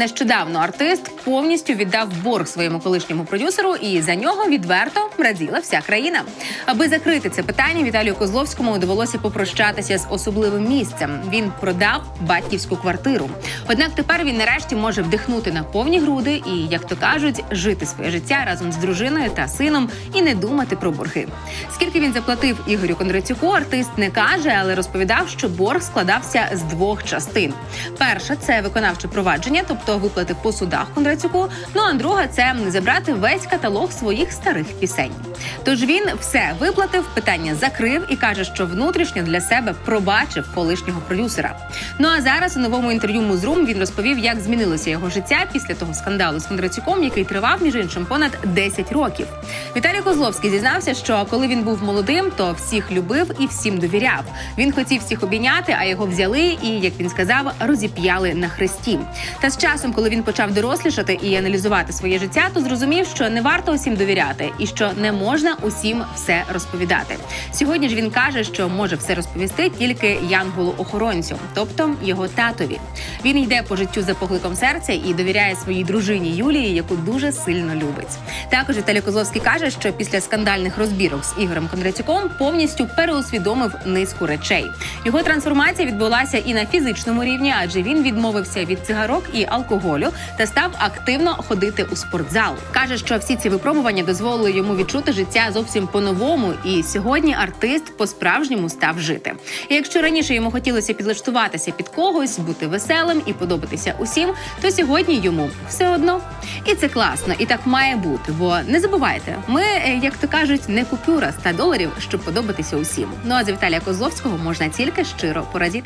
Нещодавно артист повністю віддав борг своєму колишньому продюсеру, і за нього відверто раділа вся країна. Аби закрити це питання, Віталію Козловському довелося попрощатися з особливим місцем. Він продав батьківську квартиру. Однак тепер він нарешті може вдихнути на повні груди і, як то кажуть, жити своє життя разом з дружиною та сином і не думати про борги. Скільки він заплатив Ігорю Кондратюку, артист не каже, але розповідав, що борг складався з двох частин. Перша це виконавче провадження, тобто виплати по судах Кондратюку. Ну а друга це забрати весь каталог своїх старих пісень. Тож він все виплатив, питання закрив і каже, що внутрішньо для себе пробачив колишнього продюсера. Ну а зараз у новому інтерв'ю Музрум він розповів, як змінилося його життя після того скандалу з Кондратюком, який тривав між іншим понад 10 років. Віталій Козловський зізнався, що коли він був молодим, то всіх любив і всім довіряв. Він хотів всіх обійняти, а його взяли і, як він сказав, розіп'яли на хресті. Та з часом, коли він почав дорослішати і аналізувати своє життя, то зрозумів, що не варто усім довіряти і що не можна усім все розповідати. Сьогодні ж він каже, що може все розповісти тільки янголу-охоронцю, тобто його татові. Він йде по життю за покликом серця і довіряє своїй дружині Юлії, яку дуже сильно любить. Також Віталій Козловський каже, що після скандальних розбірок з Ігорем Кондратюком повністю переусвідомив низку речей. Його трансформація відбулася і на фізичному рівні, адже він відмовився від цигарок і алкоголю та став активно ходити у спортзал. каже, що всі ці випробування дозволили йому відчути життя зовсім по-новому, і сьогодні артист по-справжньому став жити. І якщо раніше йому хотілося підлаштуватися під когось, бути веселим і подобатися усім, то сьогодні йому все одно. І це класно, і так має бути. Бо не забувайте, ми, е, як то кажуть, не купюра 100 доларів, щоб подобатися усім. Ну а за Віталія Козловського можна тільки щиро порадіти.